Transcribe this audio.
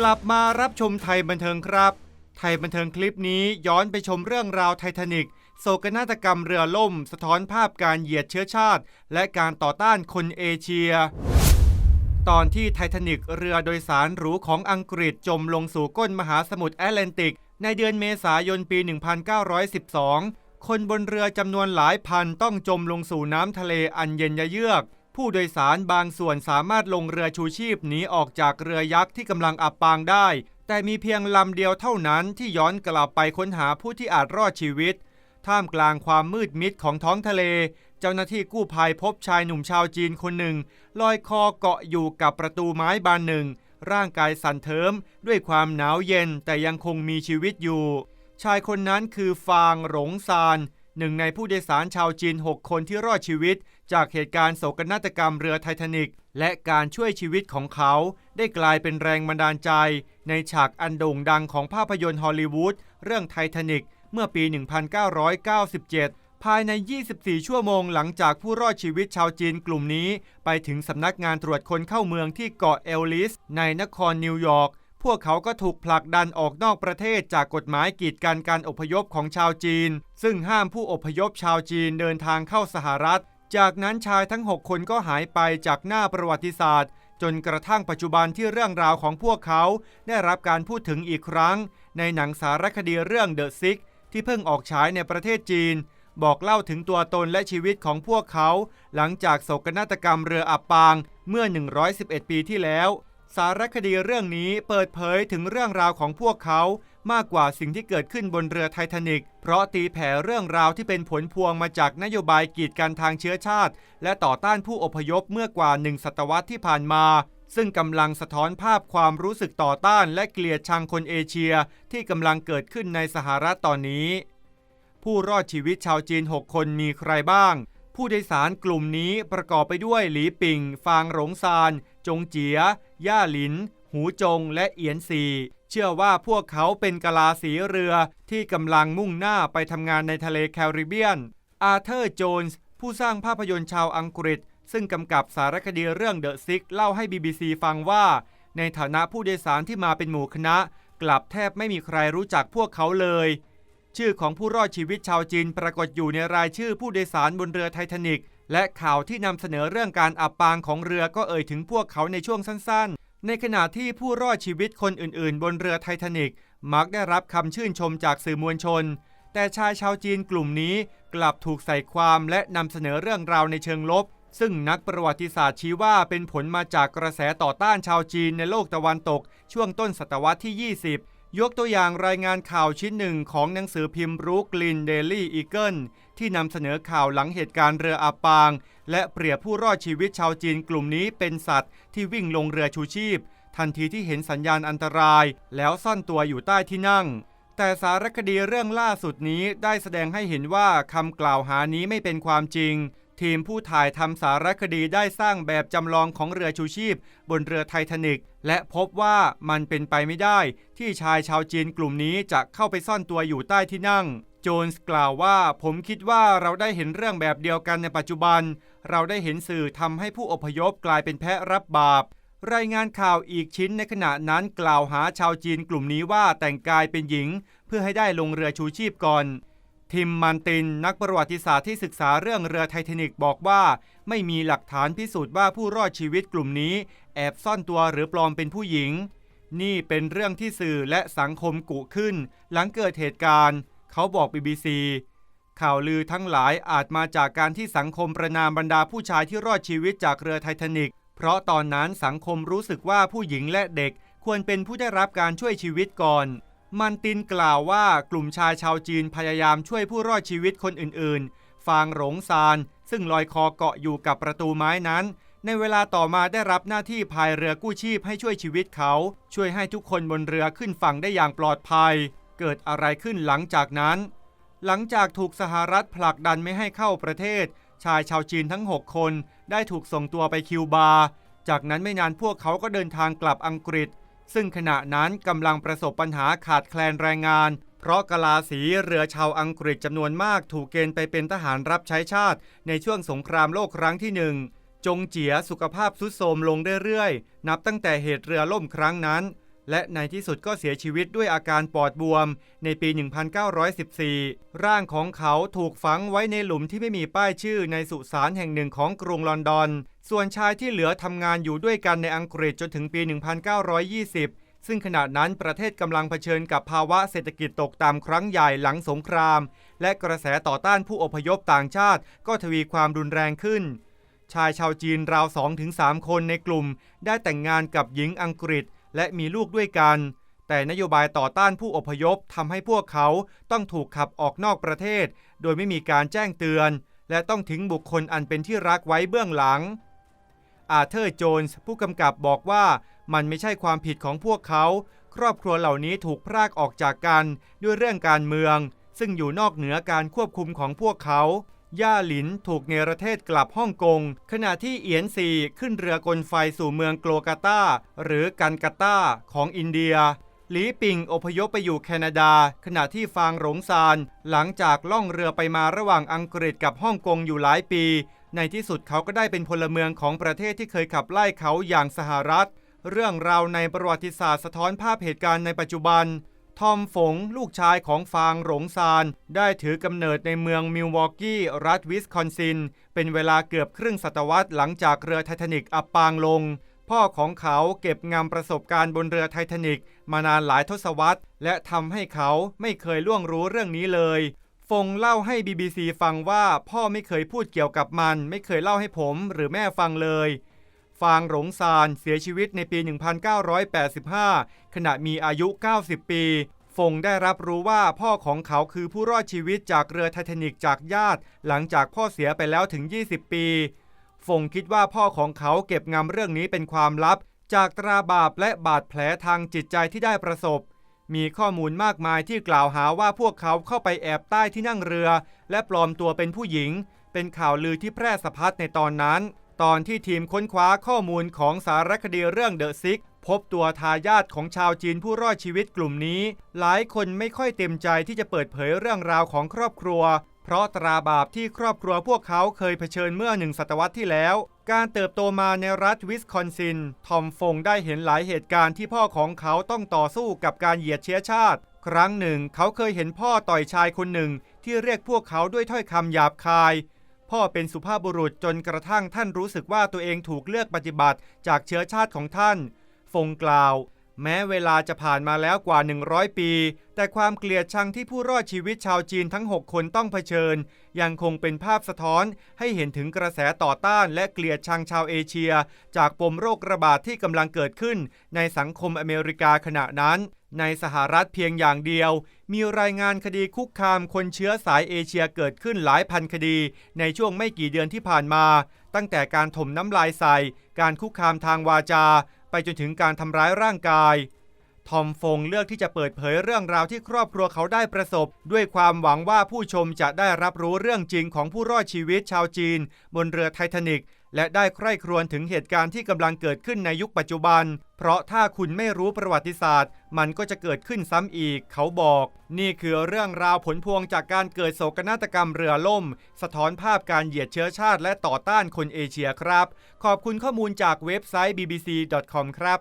กลับมารับชมไทยบันเทิงครับ ไทยบันเทิงคลิปนี้ย้อนไปชมเรื่องราวไททานิกโศกนาฏกรรมเรือล่ม สะท้อนภาพการเหยียดเชื้อชาติ และการต่อต้านคนเอเชีย ตอนที่ไททานิกเรือโดยสารหรูของอังกฤษจมลงสู่ก้นมหาสมุทรแอตแลนติก ในเดือนเมษายนปี 1912 คนบนเรือจำนวนหลายพันต้องจมลงสู่น้ำทะเลอันเย็นยะเยือก ผู้โดยสารบางส่วนสามารถลงเรือชูชีพหนีออกจากเรือยักษ์ที่กำลังอับปางได้ แต่มีเพียงลำเดียวเท่านั้นที่ย้อนกลับไปค้นหาผู้ที่อาจรอดชีวิต ท่ามกลางความมืดมิดของท้องทะเล เจ้าหน้าที่กู้ภัยพบชายหนุ่มชาวจีนคนหนึ่ง ลอยคอเกาะอยู่กับประตูไม้บานหนึ่ง ร่างกายสั่นเทิมด้วยความหนาวเย็นแต่ยังคงมีชีวิตอยู่ ชายคนนั้นคือฟางหลงซานหนึ่งในผู้โดยสารชาวจีน 6 คนที่รอดชีวิต จากเหตุการณ์โศกนาฏกรรมเรือไททานิกและการช่วยชีวิตของเขา ได้กลายเป็นแรงบันดาลใจ ในฉากอันโด่งดังของภาพยนตร์ฮอลลีวูดเรื่องไททานิกเมื่อปี 1997ภายใน 24 ชั่วโมงหลังจากผู้รอดชีวิตชาวจีนกลุ่มนี้ ไปถึงสำนักงานตรวจคนเข้าเมืองที่เกาะเอลลิส ในนครนิวยอร์ก พวกเขาก็ถูกผลักดันออกนอกประเทศจากกฎหมายกีดกันการอพยพของชาวจีน ซึ่งห้ามผู้อพยพชาวจีนเดินทางเข้าสหรัฐ จากนั้นชายทั้ง 6 คนก็หายไปจากหน้าประวัติศาสตร์ จนกระทั่งปัจจุบันที่เรื่องราวของพวกเขาได้รับการพูดถึงอีกครั้ง ในหนังสารคดีเรื่อง The Sick ที่เพิ่งออกฉายในประเทศจีน บอกเล่าถึงตัวตนและชีวิตของพวกเขา หลังจากโศกนาฏกรรมเรืออับปางเมื่อ 111 ปีที่แล้ว สารคดีเรื่องนี้เปิดเผยถึงเรื่องราวของพวกเขา มากกว่าสิ่งที่เกิดขึ้นบนเรือไททานิกเพราะตีแผ่เรื่องราวที่เป็นผลพวงมาจากนโยบายกีดกันทางเชื้อชาติ และต่อต้านผู้อพยพเมื่อกว่าหนึ่งศตวรรษที่ผ่านมา ซึ่งกำลังสะท้อนภาพความรู้สึกต่อต้านและเกลียดชังคนเอเชียที่กำลังเกิดขึ้นในสหรัฐตอนนี้ ผู้รอดชีวิตชาวจีน 6 คนมีใครบ้าง ผู้โดยสารกลุ่มนี้ประกอบไปด้วยหลีปิงฟางหลงซาน จงเจีย ย่าหลิน หูจง และเอียนซี เชื่อว่าพวกเขาเป็นกะลาสีเรือที่กำลังมุ่งหน้าไปทำงานในทะเลแคริบเบียน อาเธอร์ โจนส์ ผู้สร้างภาพยนตร์ชาวอังกฤษ ซึ่งกำกับสารคดีเรื่องเดอะซิกเล่าให้ BBC ฟังว่า ในฐานะผู้โดยสารที่มาเป็นหมู่คณะ กลับแทบไม่มีใครรู้จักพวกเขาเลย ชื่อของผู้รอดชีวิตชาวจีนปรากฏอยู่ในรายชื่อผู้โดยสารบนเรือไททานิกและข่าวที่นำเสนอเรื่องการอับปางของเรือก็เอ่ยถึงพวกเขาในช่วงสั้นๆ ในขณะที่ผู้รอดชีวิตคนอื่นๆ บนเรือไททานิกมักได้รับคำชื่นชมจากสื่อมวลชน แต่ชายชาวจีนกลุ่มนี้กลับถูกใส่ความและนำเสนอเรื่องราวในเชิงลบ ซึ่งนักประวัติศาสตร์ชี้ว่าเป็นผลมาจากกระแสต่อต้านชาวจีนในโลกตะวันตก ช่วงต้นศตวรรษที่ 20 ยกตัวอย่างรายงานข่าวชิ้นหนึ่งของหนังสือพิมพ์รูกลินเดลี่อีเกิลที่นำเสนอข่าวหลังเหตุการณ์เรืออับปาง และเปรียบผู้รอดชีวิตชาวจีนกลุ่มนี้เป็นสัตว์ที่วิ่งลงเรือชูชีพ ทันทีที่เห็นสัญญาณอันตราย แล้วซ่อนตัวอยู่ใต้ที่นั่ง แต่สารคดีเรื่องล่าสุดนี้ได้แสดงให้เห็นว่าคำกล่าวหานี้ไม่เป็นความจริง ทีมผู้ถ่ายทำสารคดีได้สร้างแบบจำลองของเรือชูชีพ บนเรือไททานิก และพบว่ามันเป็นไปไม่ได้ ที่ชายชาวจีนกลุ่มนี้จะเข้าไปซ่อนตัวอยู่ใต้ที่นั่ง โจนส์กล่าวว่าผมคิดว่าเราได้เห็นเรื่องแบบเดียวกันในปัจจุบัน เราได้เห็นสื่อทำให้ผู้อพยพกลายเป็นแพะรับบาปรายงานข่าวอีกชิ้นในขณะนั้นกล่าวหาชาวจีนกลุ่มนี้ว่าแต่งกายเป็นหญิง เพื่อให้ได้ลงเรือชูชีพก่อน ทิมมันติน นักประวัติศาสตร์ที่ศึกษาเรื่องเรือไททานิกบอกว่า ไม่มีหลักฐานพิสูจน์ว่าผู้รอดชีวิตกลุ่มนี้ แอบซ่อนตัวหรือปลอมเป็นผู้หญิง นี่เป็นเรื่องที่สื่อและสังคมกุขึ้น หลังเกิดเหตุการณ์ เขาบอก BBC ข่าวลือทั้งหลายอาจมาจากการที่สังคมประนามบรรดาผู้ชายที่รอดชีวิตจากเรือไททานิกเพราะตอนนั้นสังคมรู้สึกว่าผู้หญิงและเด็กควรเป็นผู้ได้รับการช่วยชีวิตก่อน มันตินกล่าวว่ากลุ่มชายชาวจีนพยายามช่วยผู้รอดชีวิตคนอื่นๆ ฟางหลงซาน ซึ่งลอยคอเกาะอยู่กับประตูไม้นั้น ในเวลาต่อมาได้รับหน้าที่พายเรือกู้ชีพให้ช่วยชีวิตเขา ช่วยให้ทุกคนบนเรือขึ้นฝั่งได้อย่างปลอดภัย เกิดอะไรขึ้นหลังจากนั้น หลังจากถูกสหรัฐผลักดันไม่ให้เข้าประเทศ ชายชาวจีนทั้ง 6 คน ได้ถูกส่งตัวไปคิวบา จากนั้นไม่นานพวกเขาก็เดินทางกลับอังกฤษ ซึ่งขณะนั้นกำลังประสบปัญหาขาดแคลนแรงงาน เพราะกะลาสีเรือชาวอังกฤษจำนวนมากถูกเกณฑ์ไปเป็นทหารรับใช้ชาติ ในช่วงสงครามโลกครั้งที่หนึ่งจงเจียสุขภาพทุดโทรมลงเรื่อยๆ นับตั้งแต่เหตุเรือล่มครั้งนั้น และในที่สุดก็เสียชีวิตด้วยอาการปอดบวม ในปี 1914 ร่างของเขาถูกฝังไว้ในหลุมที่ไม่มีป้ายชื่อในสุสานแห่งหนึ่งของกรุงลอนดอน ส่วนชายที่เหลือทำงานอยู่ด้วยกันในอังกฤษจนถึงปี 1920 ซึ่งขณะนั้นประเทศกำลังเผชิญกับภาวะเศรษฐกิจตกต่ำครั้งใหญ่หลังสงคราม และกระแสต่อต้านผู้อพยพต่างชาติ ก็ทวีความรุนแรงขึ้นชายชาวจีนราว 2-3 คนในกลุ่ม ได้แต่งงานกับหญิงอังกฤษ และมีลูกด้วยกัน แต่นโยบายต่อต้านผู้อพยพทำให้พวกเขาต้องถูกขับออกนอกประเทศ โดยไม่มีการแจ้งเตือน และต้องทิ้งบุคคลอันเป็นที่รักไว้เบื้องหลัง อาเธอร์ โจนส์ผู้กำกับบอกว่ามันไม่ใช่ความผิดของพวกเขา ครอบครัวเหล่านี้ถูกพรากออกจากกันด้วยเรื่องการเมือง ซึ่งอยู่นอกเหนือการควบคุมของพวกเขา ย่าหลินถูกเนรเทศกลับฮ่องกง ขณะที่เอียนซีขึ้นเรือกลไฟสู่เมืองโกลกาตาหรือกันกาตาของอินเดียหลีปิงอพยพไปอยู่แคนาดา ขณะที่ฟางหลงซาน หลังจากล่องเรือไปมาระหว่างอังกฤษกับฮ่องกงอยู่หลายปี ในที่สุดเขาก็ได้เป็นพลเมืองของประเทศที่เคยขับไล่เขาอย่างสหรัฐ เรื่องราวในประวัติศาสตร์สะท้อนภาพเหตุการณ์ในปัจจุบัน ทอมฝงลูกชายของฟางหลงซาน ได้ถือกำเนิดในเมืองมิลวอกกี้ รัฐวิสคอนซิน เป็นเวลาเกือบครึ่งศตวรรษหลังจากเรือไททานิกอับปางลง พ่อของเขาเก็บงำประสบการณ์บนเรือไททานิกมานานหลายทศวรรษ และทำให้เขาไม่เคยล่วงรู้เรื่องนี้เลย ฟงเล่าให้ BBC ฟังว่าพ่อไม่เคยพูดเกี่ยวกับมัน ไม่เคยเล่าให้ผมหรือแม่ฟังเลย ฟางหลงซานเสียชีวิตในปี 1985 ขณะมีอายุ 90 ปีฟงได้รับรู้ว่าพ่อของเขาคือผู้รอดชีวิตจากเรือไททานิกจากญาติ หลังจากพ่อเสียไปแล้วถึง 20 ปี ฟงคิดว่าพ่อของเขาเก็บงำเรื่องนี้เป็นความลับ จากตราบาปและบาดแผลทางจิตใจที่ได้ประสบ มีข้อมูลมากมายที่กล่าวหาว่าพวกเขาเข้าไปแอบใต้ที่นั่งเรือ และปลอมตัวเป็นผู้หญิง เป็นข่าวลือที่แพร่สะพัดในตอนนั้น ตอนที่ทีมค้นคว้าข้อมูลของสารคดีเรื่องเดอะซิกพบตัวทายาทของชาวจีนผู้รอดชีวิตกลุ่มนี้ หลายคนไม่ค่อยเต็มใจที่จะเปิดเผยเรื่องราวของครอบครัว เพราะตราบาปที่ครอบครัวพวกเขาเคยเผชิญเมื่อหนึ่งศตวรรษที่แล้ว การเติบโตมาในรัฐวิสคอนซิน ทอมฟงได้เห็นหลายเหตุการณ์ที่พ่อของเขาต้องต่อสู้กับการเหยียดเชื้อชาติ ครั้งหนึ่ง เขาเคยเห็นพ่อต่อยชายคนหนึ่งที่เรียกพวกเขาด้วยถ้อยคำหยาบคาย พ่อเป็นสุภาพบุรุษจนกระทั่งท่านรู้สึกว่าตัวเองถูกเลือกปฏิบัติจากเชื้อชาติของท่าน ฟงกล่าว แม้เวลาจะผ่านมาแล้วกว่า 100 ปี แต่ความเกลียดชังที่ผู้รอดชีวิตชาวจีนทั้ง 6 คนต้องเผชิญ ยังคงเป็นภาพสะท้อนให้เห็นถึงกระแสต่อต้านและเกลียดชังชาวเอเชีย จากปมโรคระบาดที่กำลังเกิดขึ้นในสังคมอเมริกาขณะนั้น ในสหรัฐเพียงอย่างเดียว มีรายงานคดีคุกคามคนเชื้อสายเอเชียเกิดขึ้นหลายพันคดี ในช่วงไม่กี่เดือนที่ผ่านมา ตั้งแต่การถมน้ำลายใส่ การคุกคามทางวาจา ไปจนถึงการทำร้ายร่างกาย ทอมฟงเลือกที่จะเปิดเผยเรื่องราวที่ครอบครัวเขาได้ประสบ ด้วยความหวังว่าผู้ชมจะได้รับรู้เรื่องจริงของผู้รอดชีวิตชาวจีน บนเรือไททานิก และได้ใคร่ครวญถึงเหตุการณ์ที่กำลังเกิดขึ้นในยุคปัจจุบัน เพราะถ้าคุณไม่รู้ประวัติศาสตร์ มันก็จะเกิดขึ้นซ้ำอีก เขาบอก นี่คือเรื่องราวผลพวงจากการเกิดโศกนาฏกรรมเรือล่ม สะท้อนภาพการเหยียดเชื้อชาติและต่อต้านคนเอเชียครับ ขอบคุณข้อมูลจากเว็บไซต์ bbc.com ครับ